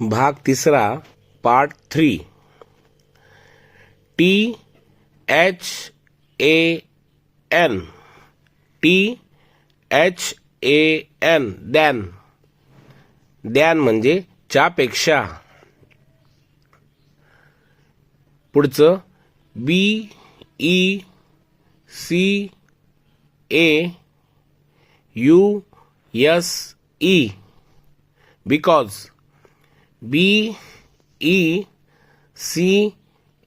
भाग तिसरा part three T H A N T H A N than than म्हणजे च्यापेक्षा. पुढचं B E C A U S E because B E C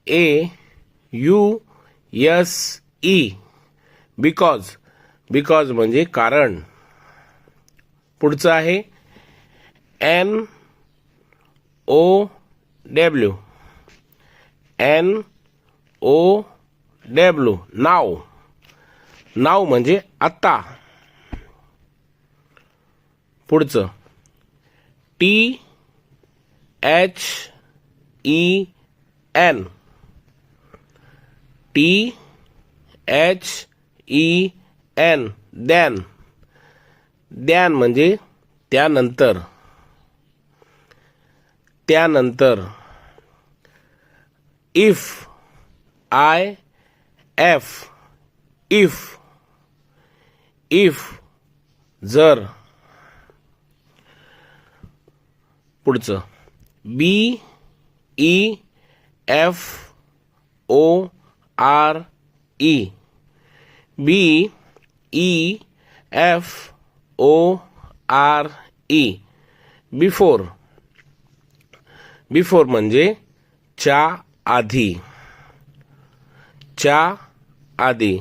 A U S E because because म्हणजे कारण. पुढचं आहे N O W N O W now now म्हणजे आत्ता पुढचं. T H E N T H E N then then म्हणजे त्यानंतर. त्यानंतर. If I F if if जर. पुढचं. B E F O R E B E F O R E before before म्हणजे च्या आधी. च्या आधी.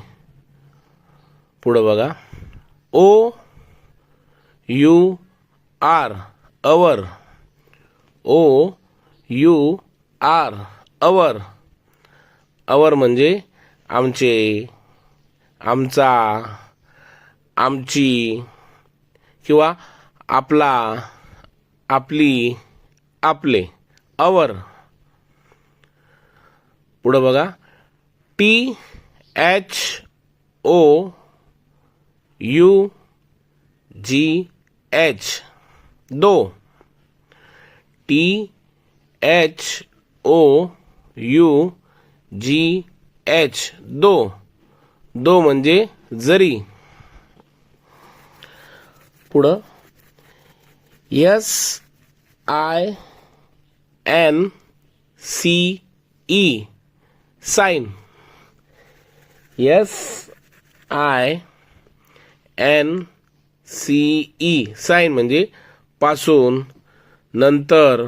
पुढं बघा. O U R our O U R our. Our म्हणजे आमचे आमचा आमची किंवा आपला आपली आपले अवर. पुढं बघा. T H O U G H though. T H O U G H though. Though म्हणजे जरी. पुढं. S I N C E since. S I N C E since म्हणजे पासून नंतर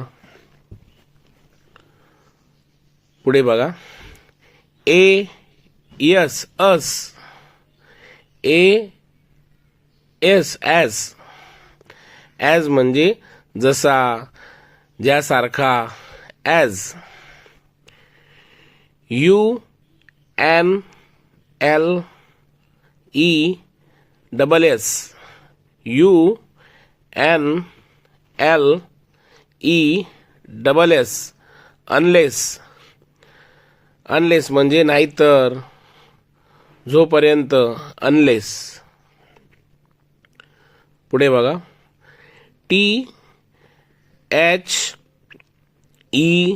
पुढे बघा. A S as A S as as म्हणजे जसा ज्यासारखा as U N L E double S U N L E double S unless unless म्हणजे नाहीतर जोपर्यंत अनलेस पुढे बघा. T H E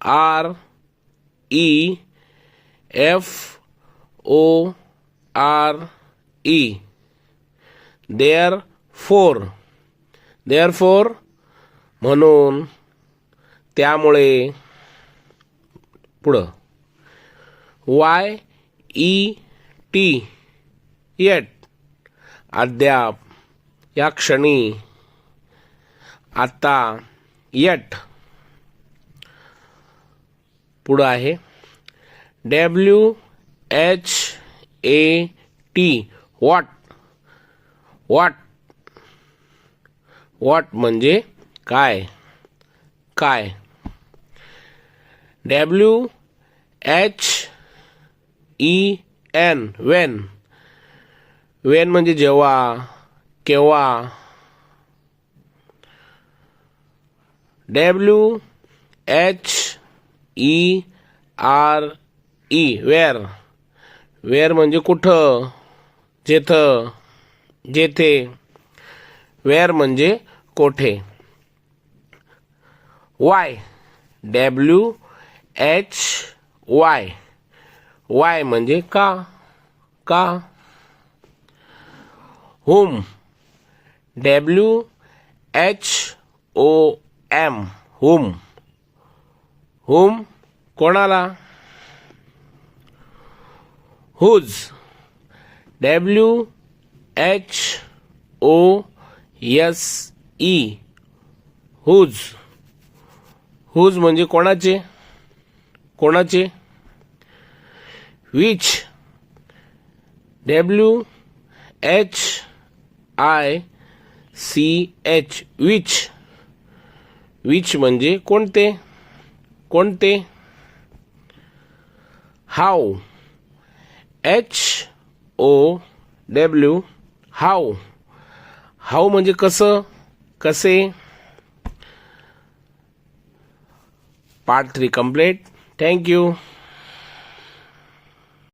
R E F O R E there fore there fore म्हणून त्यामुळे पुढं वाय ई टी येट अद्याप या क्षणी आता येट पुढं आहे W H A T what what what म्हणजे काय? काय? W H E N when when म्हणजे जेव्हा केव्हा? W H E R E where where म्हणजे कुठं? जेथं जेथे. वेअर म्हणजे कोठे? Why W H Y why म्हणजे का का? Whom. W H O M whom. Whom. कोणाला? Whose. W H O S E whose. Whose म्हणजे कोणाचे? कोणाचे? Which W H I C H which which म्हणजे कोणते? कोणते? How H O W how how म्हणजे कसं? कसे? Part three complete thank you